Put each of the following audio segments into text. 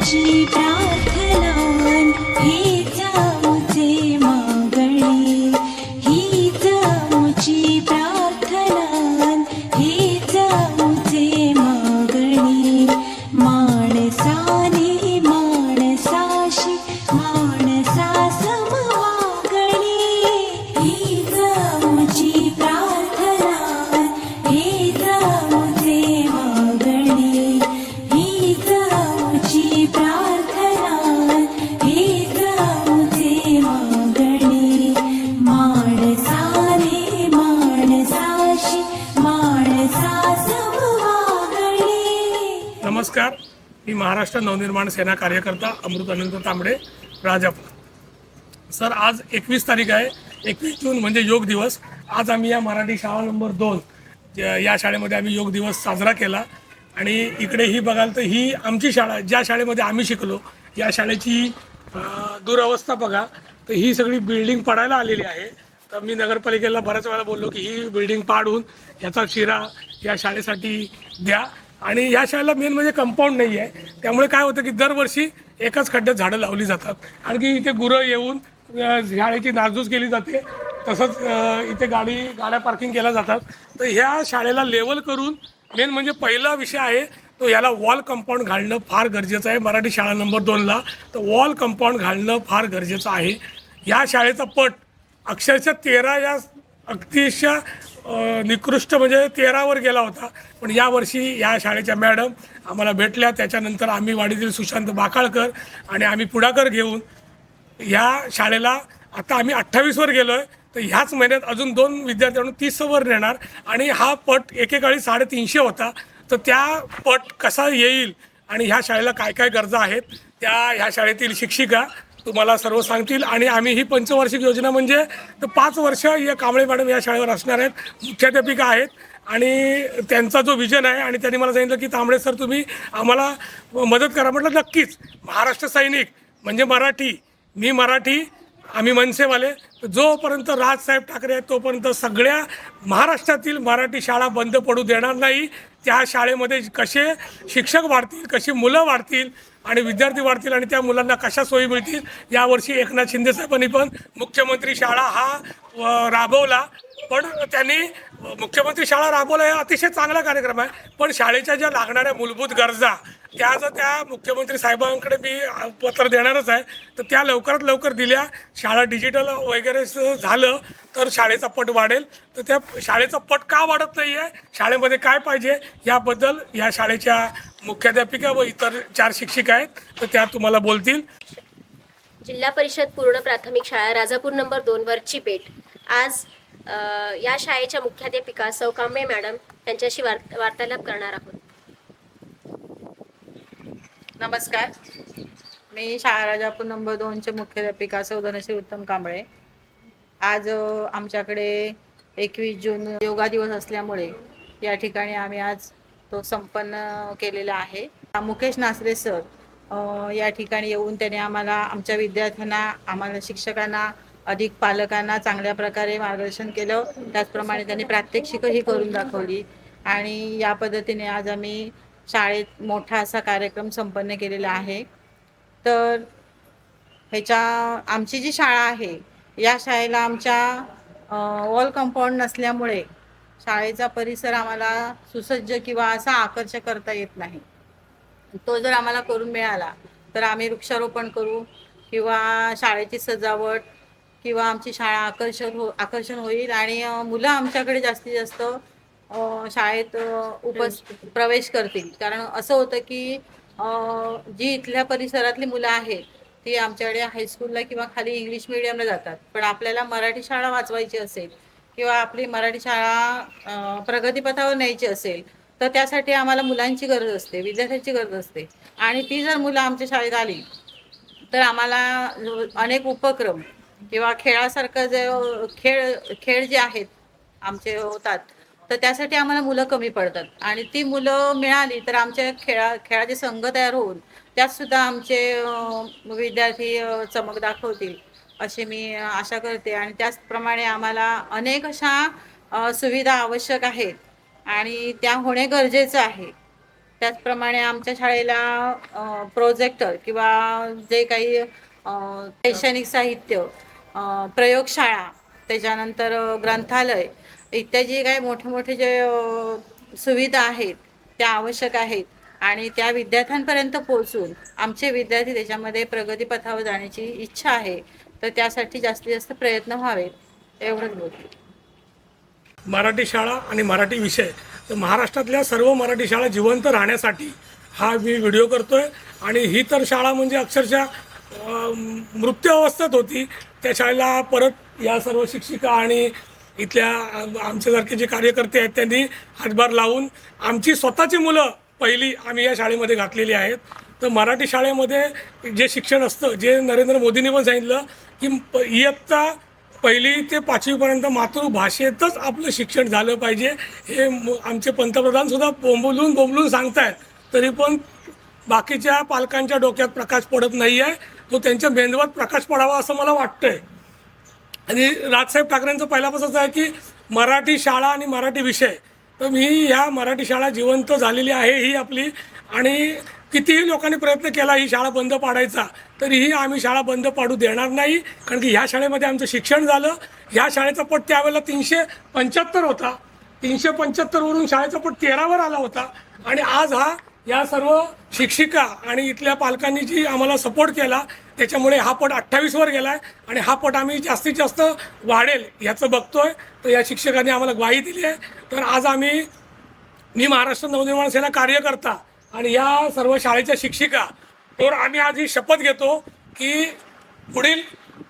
只一拍。महाराष्ट्र नवनिर्माण सेना कार्यकर्ता अमृत अनंत तांबडे राजापूर. सर आज एकवीस तारीख आहे. एकवीस जून म्हणजे योग दिवस. आज आम्ही या मराठी शाळा नंबर दोन या शाळेमध्ये आम्ही योग दिवस साजरा केला. आणि इकडे ही बघाल तर ही आमची शाळा ज्या शाळेमध्ये आम्ही शिकलो या शाळेची दुरावस्था दुरवस्था बघा. तर ही सगळी बिल्डिंग पडायला आलेली आहे. तर मी नगरपालिकेला बऱ्याच वेळा बोललो की ही बिल्डिंग पाडून याचा शिरा या शाळेसाठी द्या. आणि या शाळेला मेन म्हणजे कंपाऊंड नाही आहे त्यामुळे काय होतं की दरवर्षी एकाच खड्ड्यात झाडं लावली जातात. आणखी इथे गुरं येऊन शाळेची नासधूस केली जाते. तसंच इथे गाडी गाड्या पार्किंग केल्या जातात. तर ह्या शाळेला लेवल करून मेन म्हणजे पहिला विषय आहे तो याला वॉल कंपाऊंड घालणं फार गरजेचं आहे. मराठी शाळा नंबर दोनला तर वॉल कंपाऊंड घालणं फार गरजेचं आहे. या शाळेचा पट अक्षरशः तेरा या अतिशय निकृष्ट म्हणजे तेरावर गेला होता. पण यावर्षी या शाळेच्या मॅडम आम्हाला भेटल्या. त्याच्यानंतर आम्ही वाडीतील सुशांत बाकाळकर आणि आम्ही पुढाकार घेऊन या शाळेला आता आम्ही अठ्ठावीसवर गेलो आहे तर ह्याच महिन्यात अजून दोन विद्यार्थ्यांना तीसवर नेणार आणि हा पट एकेकाळी साडेतीनशे होता. तर त्या पट कसा येईल आणि ह्या शाळेला काय काय गरजा आहेत त्या ह्या शाळेतील शिक्षिका तुम्हाला सर्व सांगतील. आणि आम्ही ही पंचवार्षिक योजना म्हणजे तर पाच वर्ष या कांबळे मॅडम या शाळेवर असणार आहेत. मुख्याध्यापिका आहेत. आणि त्यांचा जो विजन आहे आणि त्यांनी मला सांगितलं की तांबडे सर तुम्ही आम्हाला मदत करा. म्हटलं नक्कीच. महाराष्ट्र सैनिक म्हणजे मराठी. मी मराठी. आम्ही मनसेवाले. जोपर्यंत राजसाहेब ठाकरे आहेत तोपर्यंत सगळ्या महाराष्ट्रातील मराठी शाळा बंद पडू देणार नाही. त्या शाळेमध्ये कसे शिक्षक वाढतील कशी मुलं वाढतील आणि विद्यार्थी वाढतील आणि त्या मुलांना कशा सोयी मिळतील यावर्षी एकनाथ शिंदेसाहेबांनी पण मुख्यमंत्री शाळा हा राबवला. पण त्यांनी मुख्यमंत्री शाळा राबवला हे अतिशय चांगला कार्यक्रम आहे. पण शाळेच्या ज्या लागणाऱ्या मूलभूत गरजा त्या जर त्या मुख्यमंत्री साहेबांकडे मी पत्र देणारच आहे तर त्या लवकरात लवकर दिल्या. शाळा डिजिटल वगैरे झालं तर शाळेचा पट वाढेल. तर त्या शाळेचा पट का वाढत नाही आहे शाळेमध्ये काय पाहिजे याबद्दल या शाळेच्या मुख्याध्यापिका व इतर चार शिक्षिका आहेत तर त्या तुम्हाला बोलतील. जिल्हा परिषद पूर्ण प्राथमिक शाळा राजापूर नंबर दोन वरची पेठ. आज या शाळेच्या मुख्याध्यापिका सौ कांबळे मॅडम यांच्याशी वार्त वार्तालाप करणार आहोत. नमस्कार. मी शाळा राजापूर नंबर दोनचे मुख्याध्यापिका सौधनश्री उत्तम कांबळे. आज आमच्याकडे एकवीस जून योगा दिवस असल्यामुळे या ठिकाणी आम्ही आज तो संपन्न केलेला आहे. मुकेश नासरे सर या ठिकाणी येऊन त्याने आम्हाला आमच्या विद्यार्थ्यांना आम्हाला शिक्षकांना अधिक पालकांना चांगल्या प्रकारे मार्गदर्शन केलं. त्याचप्रमाणे त्यांनी प्रात्यक्षिकही करून दाखवली. आणि या पद्धतीने आज आम्ही शाळेत मोठा असा कार्यक्रम संपन्न केलेला आहे. तर ह्याच्या आमची जी शाळा आहे या शाळेला आमच्या वॉल कंपाऊंड नसल्यामुळे शाळेचा परिसर आम्हाला सुसज्ज किंवा असा आकर्षक करता येत नाही. तो जर आम्हाला करून मिळाला तर आम्ही वृक्षारोपण करू किंवा शाळेची सजावट किंवा आमची शाळा आकर्षण हो आकर्षण होईल आणि मुलं आमच्याकडे जास्तीत जास्त शाळेत उपस प्रवेश करतील. कारण असं होतं की जी इथल्या परिसरातली मुलं आहेत ती आमच्याकडे हायस्कूलला किंवा खाली इंग्लिश मिडियमला जातात. पण आपल्याला मराठी शाळा वाचवायची असेल किंवा आपली मराठी शाळा प्रगतीपथावर न्यायची असेल तर त्यासाठी आम्हाला मुलांची गरज असते विद्यार्थ्यांची गरज असते. आणि ती जर मुलं आमच्या शाळेत आली तर आम्हाला अनेक उपक्रम किंवा खेळासारखं जे खेळ खेळ जे आहेत आमचे होतात तर त्यासाठी आम्हाला मुलं कमी पडतात. आणि ती मुलं मिळाली तर आमच्या खेळा खेळाचे संघ तयार होऊन त्यात सुद्धा आमचे विद्यार्थी चमक दाखवतील अशी मी आशा करते. आणि त्याचप्रमाणे आम्हाला अनेक अशा सुविधा आवश्यक आहेत. आणि त्या होणे गरजेचं आहे. त्याचप्रमाणे आमच्या शाळेला प्रोजेक्टर किंवा जे काही शैक्षणिक साहित्य प्रयोगशाळा त्याच्यानंतर ग्रंथालय इत्यादी काही मोठे मोठे जे सुविधा आहेत त्या आवश्यक आहेत आणि त्या विद्यार्थ्यांपर्यंत पोहोचून आमचे विद्यार्थी त्याच्यामध्ये प्रगतीपथावर जाण्याची इच्छा आहे तर त्यासाठी जास्तीत जास्त प्रयत्न व्हावेत एवढंच बोलते. मराठी शाळा आणि मराठी विषय तर महाराष्ट्रातल्या सर्व मराठी शाळा जिवंत राहण्यासाठी हा मी व्हिडिओ करतोय आणि ही तर शाळा म्हणजे अक्षरशः मृत्यू अवस्थेत होती. त्या शाळेला परत या सर्व शिक्षिका आणि इथल्या आमच्यासारखे जे कार्यकर्ते आहेत त्यांनी हातभार लावून आमची स्वतःची मुलं पहिली आम्ही या शाळेमध्ये घातलेली आहेत. तर मराठी शाळेमध्ये जे शिक्षण असतं जे नरेंद्र मोदींनी पण सांगितलं की प- इयत्ता पहिली ते पाचवीपर्यंत मातृभाषेतच आपलं शिक्षण झालं पाहिजे. हे आमचे पंतप्रधानसुद्धा बोंबलून बोंबलून सांगतायत. तरी पण बाकीच्या पालकांच्या डोक्यात प्रकाश पडत नाही आहे तो त्यांच्या मेंदवात प्रकाश पडावा असं मला वाटतंय. आणि राजसाहेब ठाकरेंचं पहिल्यापासूनच आहे की मराठी शाळा आणि मराठी विषय. तर मी ह्या मराठी शाळा जिवंत झालेली आहे ही आपली. आणि कितीही लोकांनी प्रयत्न केला ही शाळा बंद पाडायचा तरीही आम्ही शाळा बंद पाडू देणार नाही. कारण की ह्या शाळेमध्ये आमचं शिक्षण झालं. ह्या शाळेचा पट त्यावेळेला तीनशे पंच्याहत्तर होता. तीनशे पंच्याहत्तरवरून शाळेचा पट तेरावर आला होता. आणि आज हा या सर्व शिक्षिका आणि इथल्या पालकांनी जी आम्हाला सपोर्ट केला त्याच्यामुळे हा पट अठ्ठावीसवर गेला आहे आणि हा पट आम्ही जास्तीत जास्त वाढेल याचं बघतोय. तर या शिक्षकांनी आम्हाला ग्वाही दिली आहे. तर आज आम्ही मी महाराष्ट्र नवनिर्माण सेना कार्यकर्ता आणि या सर्व शाळेच्या शिक्षिका तर आम्ही आज ही शपथ घेतो की पुढील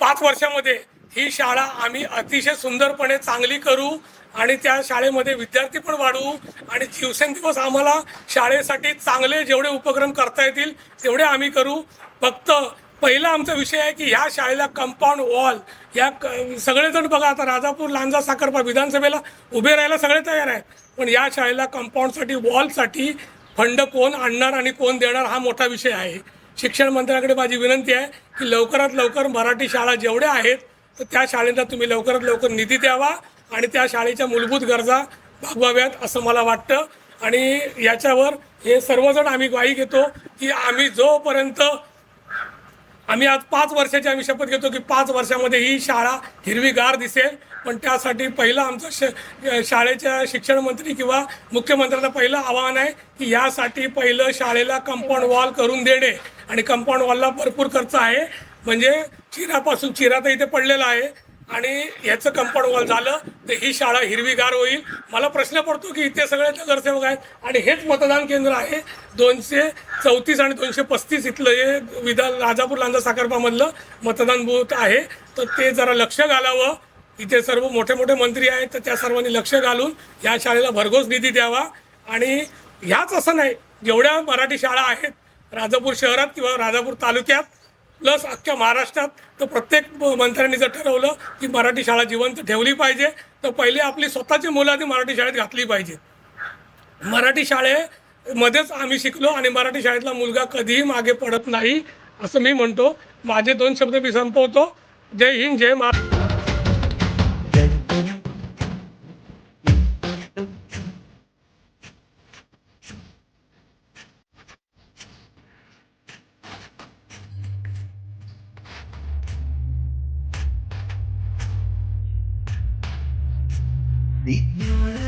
पाच वर्षामध्ये ही शाळा आम्ही अतिशय सुंदरपणे चांगली करू आणि त्या शाळेमध्ये विद्यार्थी पण वाढवू आणि दिवसेंदिवस आम्हाला शाळेसाठी चांगले जेवढे उपक्रम करता येतील तेवढे आम्ही करू. फक्त पहिला आमचा विषय आहे की ह्या शाळेला कंपाऊंड वॉल या क- सगळेजण बघा आता राजापूर लांजा साखरपा विधानसभेला उभे राहायला सगळे तयार आहेत. पण या शाळेला कंपाऊंडसाठी वॉलसाठी फंड कोण आणणार आणि कोण देणार हा मोठा विषय आहे. शिक्षण मंत्र्याकडे माझी विनंती आहे की लवकरात लवकर मराठी शाळा जेवढ्या आहेत तर त्या शाळेला तुम्ही लवकरात लवकर निधी द्यावा आणि त्या शाळेच्या मूलभूत गरजा भागवाव्यात असं मला वाटतं. आणि याच्यावर हे सर्वजण आम्ही ग्वाही घेतो की आम्ही जोपर्यंत आम्ही आज पाच वर्षाची आम्ही शपथ घेतो की पाच वर्षामध्ये ही शाळा हिरवीगार दिसेल. पण त्यासाठी पहिलं आमचं श शाळेच्या शिक्षण मंत्री किंवा मुख्यमंत्र्यांना पहिलं आव्हान आहे की यासाठी पहिलं शाळेला कंपाऊंड वॉल करून देणे. आणि कंपाऊंड वॉलला भरपूर खर्च आहे. म्हणजे चिरापासून चिरा तर इथे पडलेला आहे. आणि याचं कंपाऊंड वॉल झालं तर ही शाळा हिरवीगार होईल. मला प्रश्न पडतो की इथे सगळे नगरसेवक आहेत. आणि हेच मतदान केंद्र आहे. दोनशे चौतीस आणि दोनशे पस्तीस इथलं हे विधान राजापूर लांजा साखरपामधलं मतदान बूथ आहे. तर ते जरा लक्ष घालावं. इथे सर्व मोठे मोठे मंत्री आहेत तर त्या सर्वांनी लक्ष घालून या शाळेला भरघोस निधी द्यावा. आणि ह्याच असं नाही जेवढ्या मराठी शाळा आहेत राजापूर शहरात किंवा राजापूर तालुक्यात प्लस अख्ख्या महाराष्ट्रात तर प्रत्येक मंत्र्यांनी जर ठरवलं की मराठी शाळा जिवंत ठेवली पाहिजे तर पहिले आपली स्वतःची मुलं आधी मराठी शाळेत घातली पाहिजे. मराठी शाळेमध्येच आम्ही शिकलो आणि मराठी शाळेतला मुलगा कधीही मागे पडत नाही असं मी म्हणतो. माझे दोन शब्द मी संपवतो. जय हिंद जय महाराष्ट्र.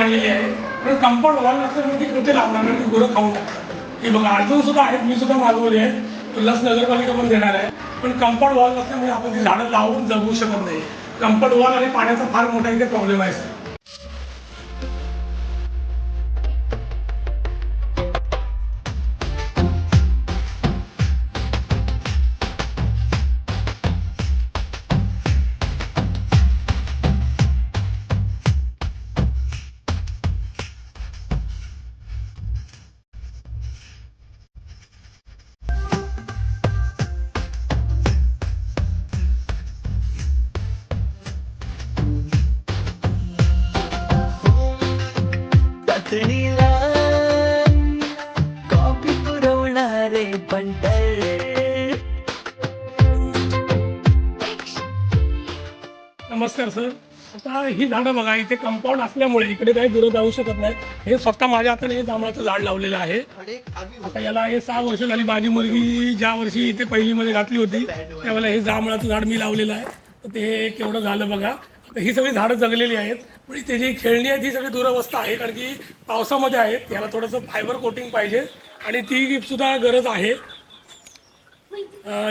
डब्बा आहे. पण कंपाऊंड वॉल नसल्यामुळे ती कुठे लावणार नाही गुरं खाऊन टाकतात की बघा अजून सुद्धा आहेत मी सुद्धा मागवली आहे. लस नगरपालिका पण देणार आहे. पण कंपाऊंड वॉल नसल्यामुळे आपण ती झाडं लावून जगू शकत नाही. कंपाऊंड वॉल आणि पाण्याचा फार मोठा इथे प्रॉब्लेम आहे. नमस्कार सर. आता ही झाडं बघा इथे कंपाऊंड असल्यामुळे इकडे काही दूर जाऊ शकत नाही हे स्वतः माझ्या हाताने हे जांभळाचं झाड लावलेलं आहे. आता याला हे सहा वर्ष झाली माझी मुलगी ज्या वर्षी इथे पहिलीमध्ये घातली होती त्यावेळेला हे जांभळाचं झाड मी लावलेलं आहे. तर ते केवढं झालं बघा. ही सगळी झाडं जगलेली आहेत. पण ते जी खेळणी आहे ती सगळी दुरवस्था आहे कारण की पावसामध्ये आहेत. याला थोडंसं फायबर कोटिंग पाहिजे. आणि ती सुद्धा गरज आहे.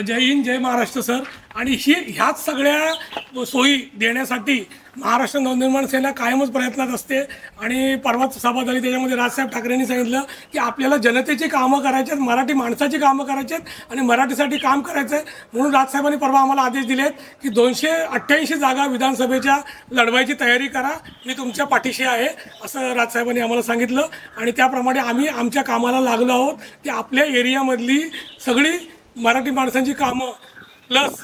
जय हिंद जय महाराष्ट्र सर. आणि ही ह्याच सगळ्या सोयी देण्यासाठी महाराष्ट्र नवनिर्माण सेना कायमच प्रयत्नात असते. आणि परवाच सभा झाली त्याच्यामध्ये राजसाहेब ठाकरेंनी सांगितलं की आपल्याला जनतेची कामं करायची आहेत मराठी माणसाची कामं करायची आहेत आणि मराठीसाठी काम करायचं आहे म्हणून राजसाहेबांनी परवा आम्हाला आदेश दिले आहेत की दोनशे अठ्ठ्याऐंशी जागा विधानसभेच्या लढवायची तयारी करा. मी तुमच्या पाठीशी आहे असं राजसाहेबांनी आम्हाला सांगितलं. आणि त्याप्रमाणे आम्ही आमच्या कामाला लागलो आहोत की आपल्या एरियामधली सगळी मराठी माणसांची कामं प्लस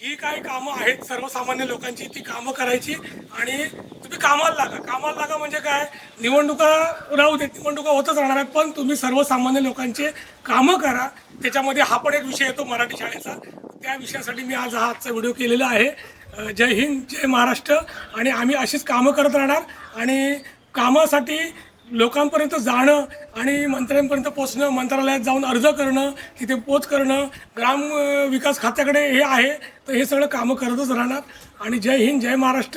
ही काही कामं आहेत सर्वसामान्य लोकांची? ती कामं करायची आणि तुम्ही कामाला लागा. कामाला लागा म्हणजे काय? निवडणुका राहू देत निवडणुका होतच राहणार आहेत पण तुम्ही सर्वसामान्य लोकांचे कामं करा. त्याच्यामध्ये हा पण एक विषय येतो मराठी शाळेचा. त्या विषयासाठी मी आज हा आजचा व्हिडिओ केलेला आहे. जय हिंद जय महाराष्ट्र. आणि आम्ही अशीच कामं करत राहणार. आणि कामासाठी लोकांपर्यंत जाणं आणि मंत्र्यांपर्यंत पोचणं मंत्रालयात जाऊन अर्ज करणं तिथे पोच करणं ग्राम विकास खात्याकडे हे आहे तर हे सगळं कामं करतच राहणार. आणि जय हिंद जय महाराष्ट्र.